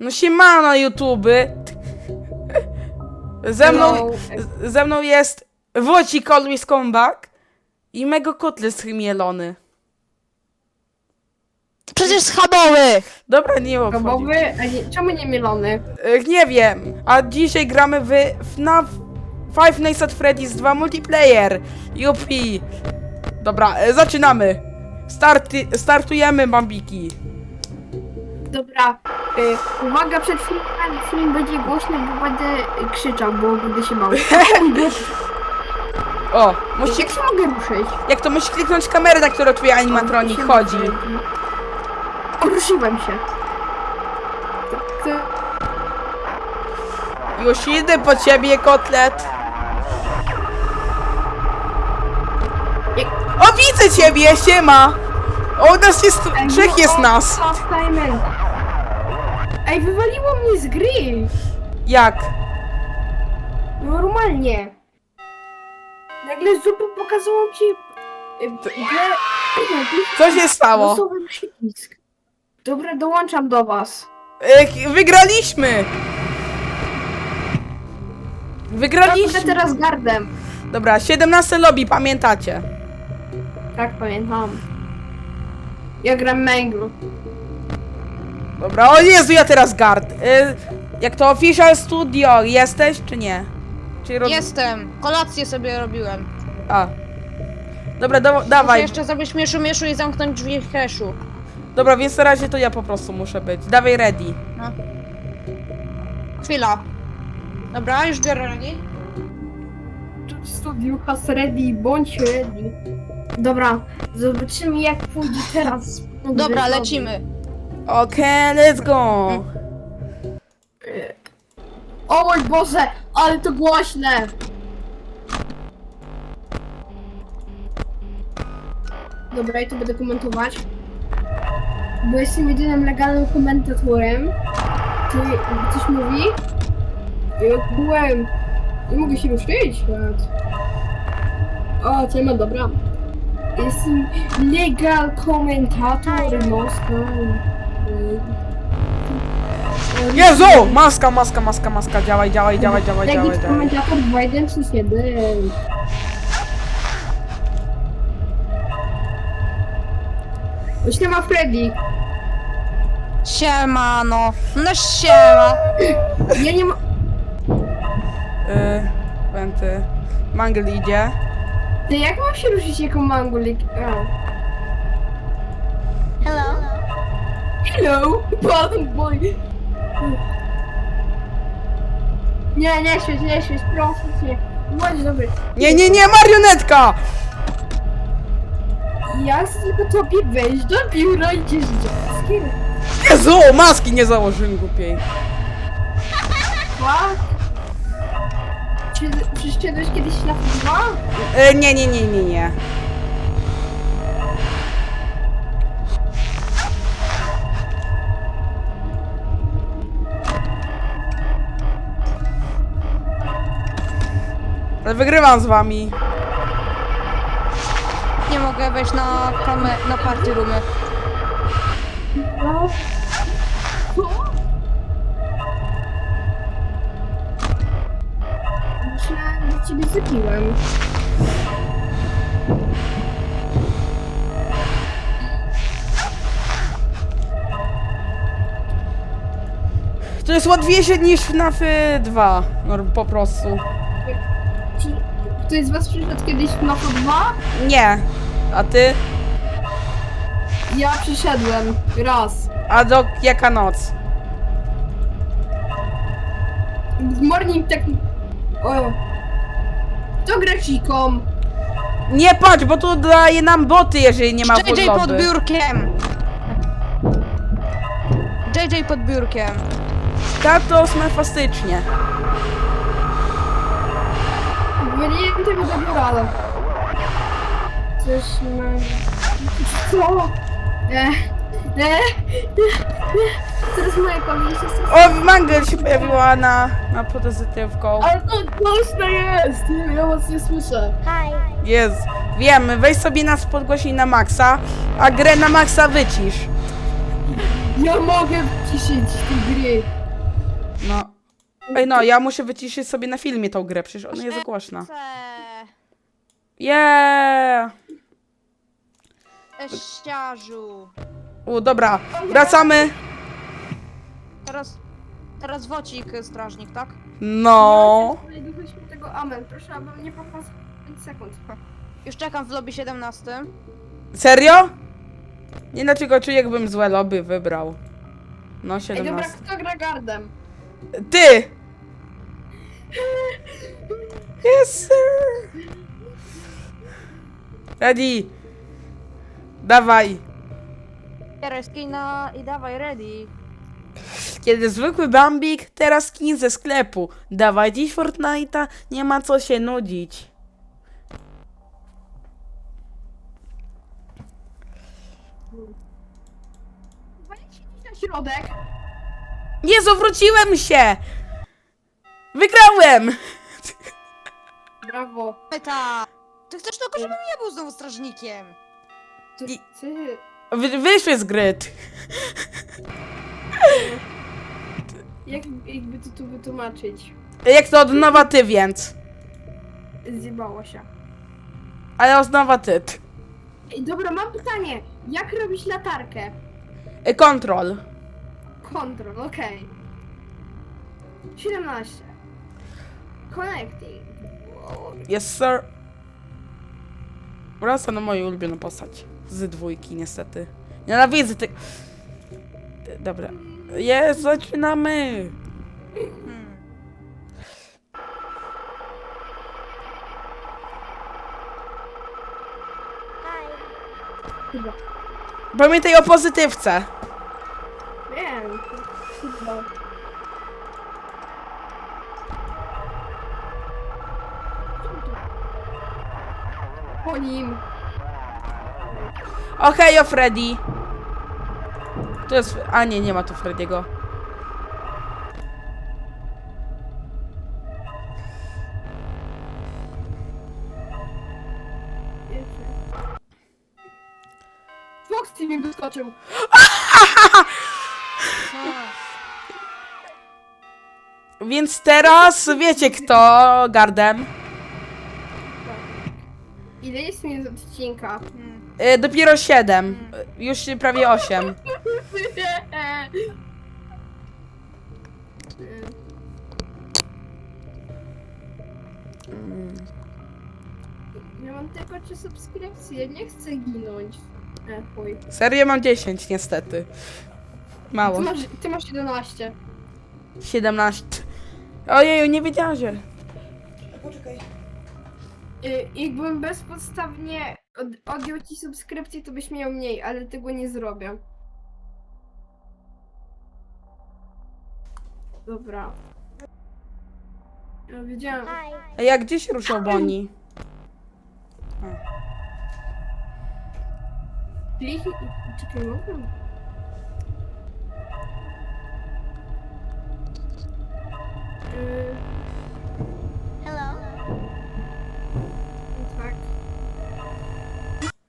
No siemano YouTube. Ze mną, z- ze mną jest Włocik Always Comeback i Mego Kotles Chmielony. Przecież schabowy! Dobra, nie obchodzi. Robowy, a nie, czemu nie mielony? Ech, Nie wiem, a dzisiaj gramy w FNAF Five Nights at Freddy's 2 Multiplayer. Jupi. Dobra, e, zaczynamy. Starty, startujemy, bambiki. Dobra, y, uwaga, przed filmem film będzie głośny, bo będę krzyczał, bo będę się bał. O, musisz, Jak się mogę ruszyć? jak to musisz kliknąć kamerę, na którą twój animatronik chodzi. ruszyłem się. To- to- Już idę po ciebie, kotlet. O, widzę ciebie, siema. O, nas jest, trzech no, jest nas. Ej, wywaliło mnie z gry. Jak? Normalnie. Nagle zupy pokazało ci y, grę... Co się stało? Losowy przycisk. Dobra, dołączam do was. Ech, wygraliśmy. Ja Wygraliśmy. teraz gardem. Dobra, 17 lobby, pamiętacie. Tak, pamiętam. Ja gram Mangle. Dobra, o Jezu, ja teraz guard. Y, jak to official studio, jesteś czy nie? Czy. Jestem. Kolację sobie robiłem. A. Dobra, do, Muszę dawaj. jeszcze zrobić mieszu mieszu i zamknąć drzwi cashu. Dobra, więc na razie to ja po prostu muszę być. Dawaj ready. No. Chwila. Dobra, już biorę ready. Tu Studio has ready, bądź ready. Dobra, zobaczymy jak pójdzie teraz. Dobra, lecimy. Okej, let's go. O mój Boże, ale to głośne! Dobra, i to będę komentować. Bo jestem jedynym legalnym komentatorem. Ty coś mówi? Ja byłem. Nie mogę się ruszyć. nawet. O, temat, dobra. Jestem legal komentator Moskwa. Jezu! Maska, maska, maska, maska. Działaj, działaj, działaj, działaj, działaj, Legit działaj. komentator 2131. Już nie ma Freddy. Siema, no. No siema. Ja nie ma... Y, Wenty. Mangel idzie. Ty jak mam się ruszyć jako mangulik? A. Hello, bottom boy. Nie, nie świeć, nie świeć, proszę cię. Bądź dobry. Nie, nie, nie, marionetka! Ja chcę tylko tobie wejść do biura i gdzieś dzieckiem. Jezu, maski nie założyłem głupiej. Czy przyszedłeś kiedyś na dwa? Y, nie, nie, nie, nie, nie. Ale wygrywam z wami. Nie mogę wejść na kamę, na party roomy. Myślałem, że ciebie zabiłem. To jest łatwiejsze niż FNAF 2. No po prostu. Ktoś z was przyszedł kiedyś na to 2? Nie. A ty? Ja przyszedłem. Raz. A do jaka noc? W morning tak... O. To gracikom. Nie patrz, bo to daje nam boty, jeżeli nie ma JJ pod lobby. biurkiem. JJ pod biurkiem. Tato smafastycznie. Tego do ale... Coś ma... Co? E, e, e, e. Teraz moja kolej się O, Mangel się pojawiła na, na pozytywką. Ale to głośno jest! Ja was nie słyszę. Jest. Wiem, weź sobie nas podgłośnij na maksa, a grę na maksa wycisz. Ja mogę wciszyć tej gry. No. Ej, no, ja muszę wyciszyć sobie na filmie tą grę, przecież ona jest głośna. Yeah! Eściarzu. U, dobra, wracamy. Teraz, teraz wocik strażnik, tak? No. Ducha Świętego Amen. Proszę, aby mnie pokazać 5 sekund. Już czekam w lobby 17. Serio? Nie dlaczego czuję, jakbym złe lobby wybrał. No, Ej, dobra, 17. kto gra gardem? Ty! Yes, sir! Ready! Dawaj! Bieraj skina i dawaj ready. Kiedy zwykły Bambik, teraz skin ze sklepu. Dawaj dziś Fortnite'a, nie ma co się nudzić. Wejdź na środek. Jezu, wróciłem się! Wygrałem! Brawo. Pyta. Ty chcesz tylko, żebym ja był znowu strażnikiem. Ty, I- ty. Wy, wyszły z gry. Jak, jakby to tu wytłumaczyć? Jak to od nowa ty, więc. Zjebało się. Ale od nowa ty. Ej, dobra, mam pytanie. Jak robić latarkę? Kontrol. Control, okej. 17. Connecting. Yes, sir. Wraca na moją ulubioną postać. Z dwójki, niestety. Nienawidzę ty... Dobra. Jest, zaczynamy! Hmm. Pamiętaj o pozytywce. Chyba. Po nim. Okej, o Freddy. Tu jest... A nie, nie ma tu Freddy'ego. Foxy mi wyskoczył. Więc teraz wiecie kto gardem. Ile jest minut odcinka? hmm. Y, dopiero 7. Y, już prawie 8. Ja mam tylko trzy subskrypcje, nie chcę ginąć. E, chuj. Serio mam 10 niestety. Mało. Ty masz, ty masz 11. 17. Ojeju, nie wiedziałam, że... Poczekaj. Y, jakbym bezpodstawnie od, odjął ci subskrypcję, to byś miał mniej, ale tego nie zrobię. Dobra. Ja wiedziałem. A jak gdzie się ruszał Bonnie? Kliknij. Czekaj, mogę? Hello. tak.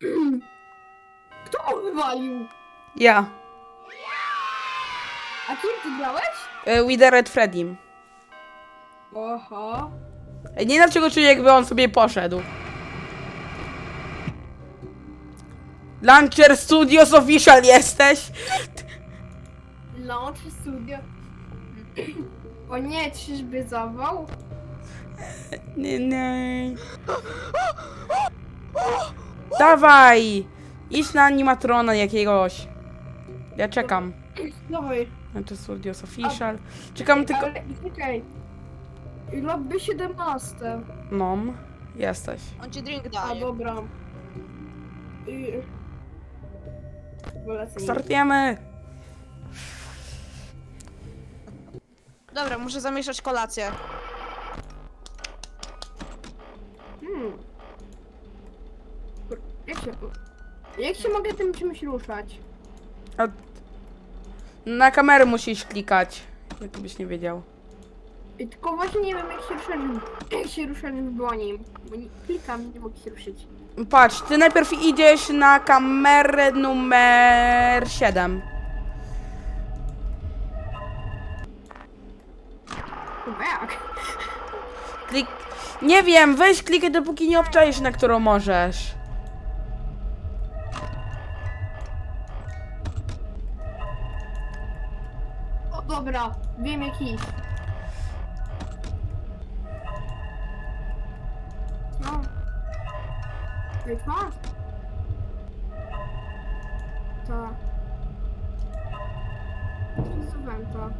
Kto wywalił? Ja. A kim ty grałeś? Y, Withered Freddym. Oho. Ej, Nie wiem dlaczego czuję jakby on sobie poszedł. Launcher Studios Official jesteś? Launch studio. O nie, czyżby zawał? Nie, nie. Dawaj! Idź na animatrona jakiegoś. Ja czekam. Dawaj. Launcher Studios Official. Czekam tylko... Ale czekaj. Lobby 17. Nom. Jesteś. On ci drink A daje. dobra. Startujemy! Dobra, muszę zamieszać kolację. Hmm. Jak się... Jak się mogę tym czymś ruszać? A... Na kamerę musisz klikać. Jakbyś nie wiedział. I tylko właśnie nie wiem jak się ruszać, jak się ruszać w broni. Bo nie, klikam, nie mogę się ruszyć. Patrz, ty najpierw idziesz na kamerę numer 7. Nie wiem, weź klikaj dopóki nie obczaisz, na którą możesz. O dobra, wiem jak iść. No. Wait, what? To. Zasuwam to.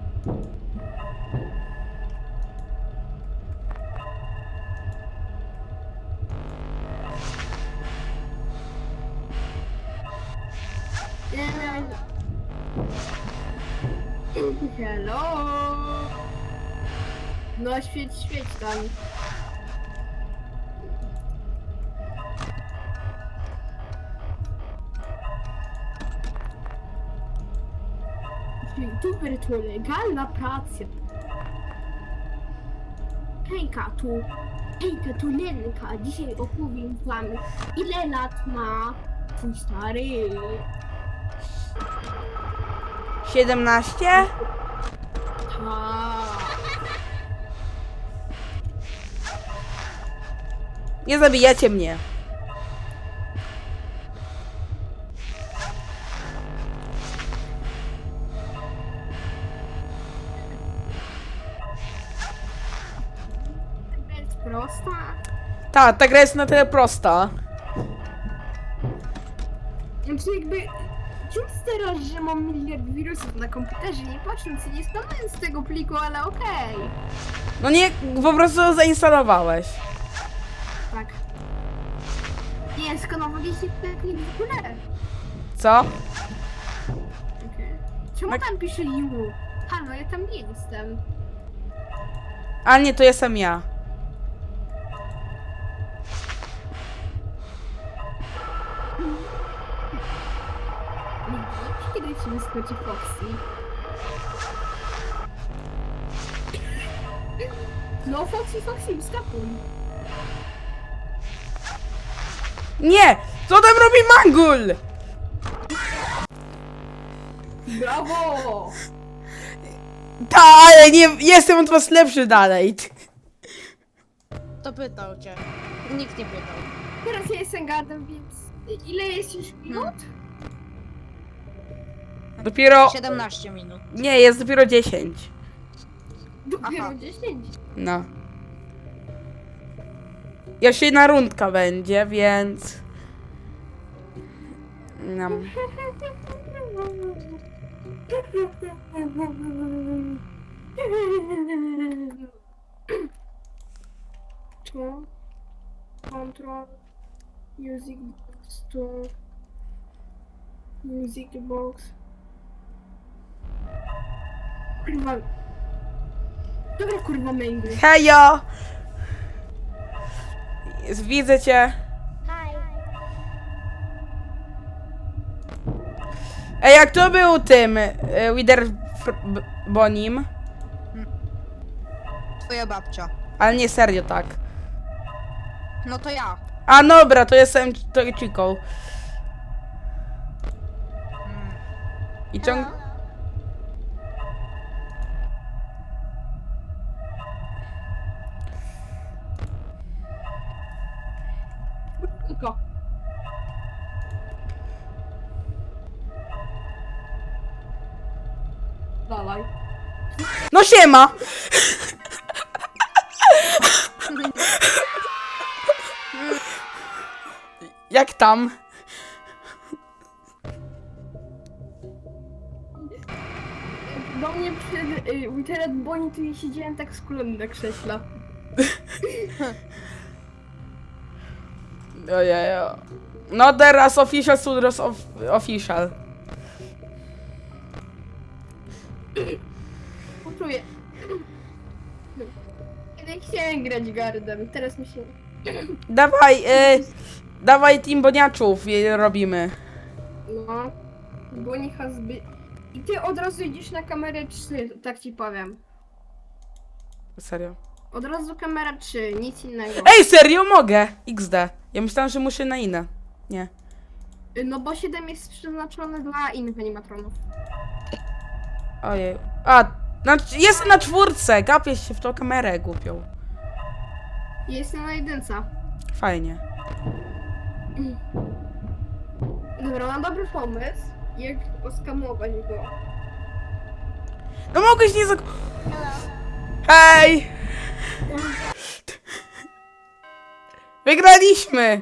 Hello! No świeć, świeć tam. Super to legalna praca. Hejka, tu. Hejka, tu Lenka. Dzisiaj opowiem wam, ile lat ma twój stary. 17? Tak. Nie zabijacie mnie. Prosta. Ta, ta gra jest na tyle prosta. Znaczy jakby... Czuć teraz, że mam miliard wirusów na komputerze, nie patrząc, nie skanąłem z tego pliku, ale okej. No nie, po prostu zainstalowałeś. Tak. Nie, skanowaliście ten plik w ogóle. Co? Okej. Czemu Tak. tam pisze you? Halo, ja tam nie jestem. A nie, to jestem ja. Widzisz, kiedy ci wyskoczy Foxy? No, Foxy, Foxy, wskakuj. Nie! Co tam robi Mangul? Brawo! Ta, ale nie, jestem od was lepszy dalej. To pytał cię. Nikt nie pytał. Teraz ja jestem gardem, więc... Ile jest już minut? Dopiero... 17 minut. Nie, jest dopiero 10. Dopiero Aha. 10. No. Jeszcze jedna rundka będzie, więc... No. Tu. Control. Music box tu. Music box. Kurwa. Dobra kurwa męgły. Hejo! Widzę cię. Hi. Ej, jak to był tym Wither B- Bonim? Twoja babcia. Ale nie serio tak. No to ja. A dobra, to jestem to Chico. I ciąg... No siema! Jak tam? Do mnie przed y, Internet Boni tu nie siedziałem tak skulony na krześle. Ojejo. No teraz official Sudros of, official. Poczuję. Kiedy chciałem grać gardem, teraz mi się... Dawaj, y, dawaj team boniaczów je robimy. No. Boni has by... I ty od razu idziesz na kamerę 3, tak ci powiem. Serio. Od razu kamera 3, nic innego. Ej, serio mogę! XD. Ja myślałem, że muszę na inne. Nie. Y, No bo 7 jest przeznaczony dla innych animatronów. Ojej. A, Na, jest na czwórce, gapiesz się w tą kamerę głupią. Jestem na jedynce. Fajnie. Dobra, mam dobry pomysł, jak oskamować go. No mogłeś nie zak... Hello. Hej! Wygraliśmy!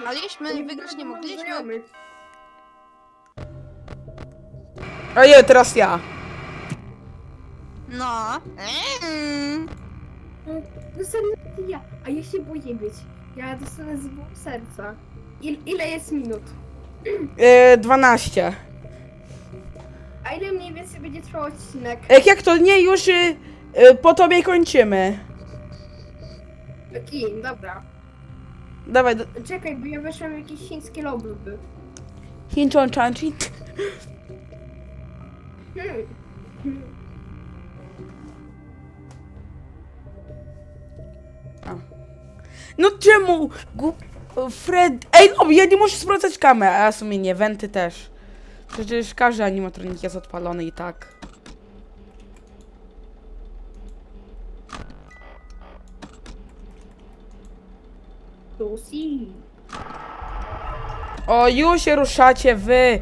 Graliśmy, wygrać nie mogliśmy. Znajomych. Ojej, teraz ja. No. Mm. Dostanę ja, a ja się boję być. Ja dostanę z bólu serca. Il, ile jest minut? Yy, 12. A ile mniej więcej będzie trwał odcinek? Jak, jak to nie, już y, y, po tobie kończymy. Taki, dobra. Dawaj, do... Czekaj, bo ja weszłam w jakieś chińskie lobby. Hinchon Chanchi. Hmm. No czemu? Gu... Fred... Ej, no, ja nie muszę sprawdzać kamer, a w sumie nie, wenty też. Przecież każdy animatronik jest odpalony i tak. Lucy. O, już się ruszacie wy.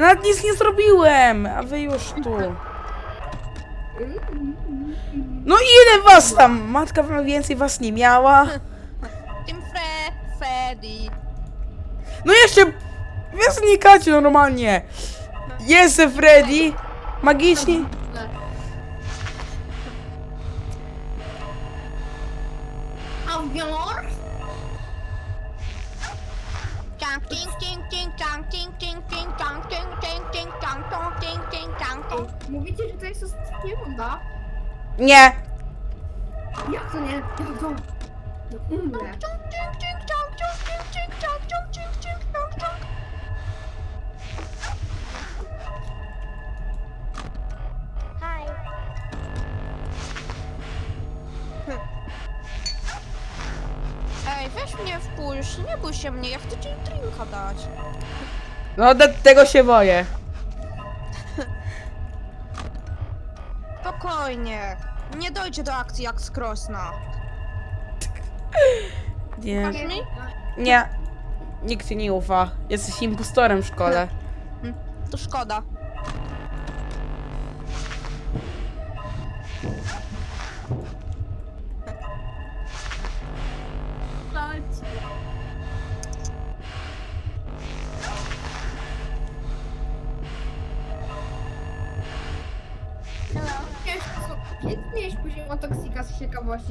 Ja nawet nic nie zrobiłem, a wy już tu. No ile was tam? Matka wam więcej was nie miała. Team Fre, Freddy. No jeszcze wy znikacie normalnie. Jest Freddy. Magicznie. Avior? Chang chang chang Mówicie, że to jest ostatnia runda? Nie. Jak to nie? Jak to? No umrę. Hi. Ej, weź mnie wpuść, nie bój się mnie, ja chcę ci drinka dać. No do tego się boję. Spokojnie. Nie dojdzie do akcji jak z Krosna. Nie. Ufasz mi? Nie. Nikt ci nie ufa. Jesteś impostorem w szkole. To szkoda.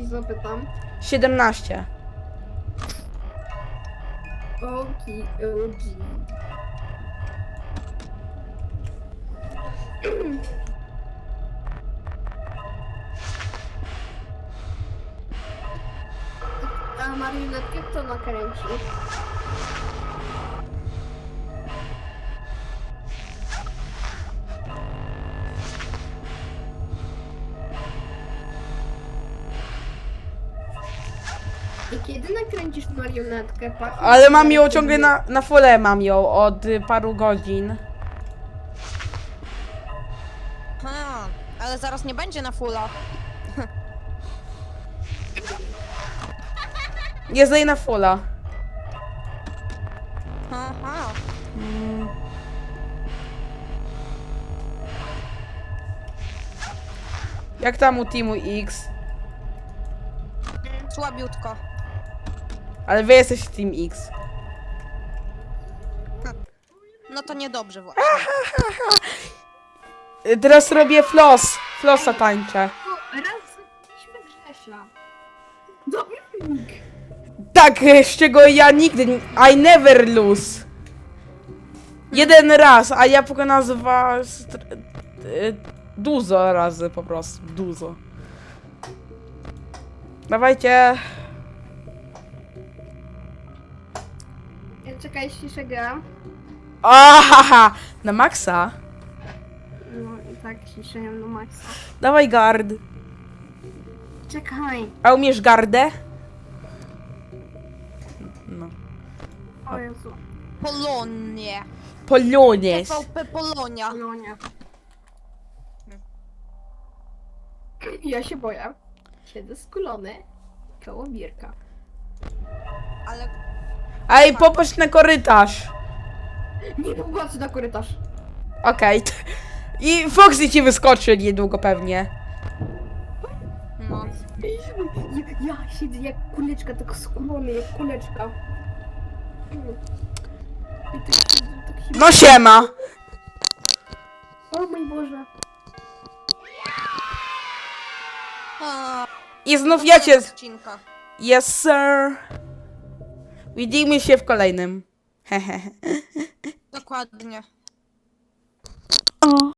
Zapytam. 17. Oki, oki. A marionetkę kto nakręci? Ale mam ją ciągle na, na fole mam ją od y, paru godzin. Ha, ale zaraz nie będzie na fulla. Jest jej na fola. Aha. Jak tam u Teamu X? Słabiutko. Ale wy jesteście Team X. No to niedobrze właśnie. Y, Teraz robię floss. Flossa tańczę. O, raz Grzesia. Dobry wynik. Tak, y, z czego ja nigdy, nie- I never lose. Jeden raz, a ja pokonałam str- y, dużo razy po prostu, dużo. Dawajcie. czekaj, ściszę gra. Ahaha! Na maksa? No i tak ściszę ją na maksa. Dawaj gard. Czekaj. A umiesz gardę? No. O Jezu. Polonie. Polonies. Polonia. Polonia. Hmm. Ja się boję. Siedzę skulony koło Mirka. Ale Ej, popatrz na korytarz. Nie popatrz na korytarz. Okej. I Foxy ci wyskoczy niedługo pewnie. no. Ja, ja siedzę jak kuleczka, tak skulony jak kuleczka. I tak siedzę, tak. No siema. O mój Boże. I znów ja cię... odcinka. Yes, sir. Widzimy się w kolejnym. Hehehe. Dokładnie.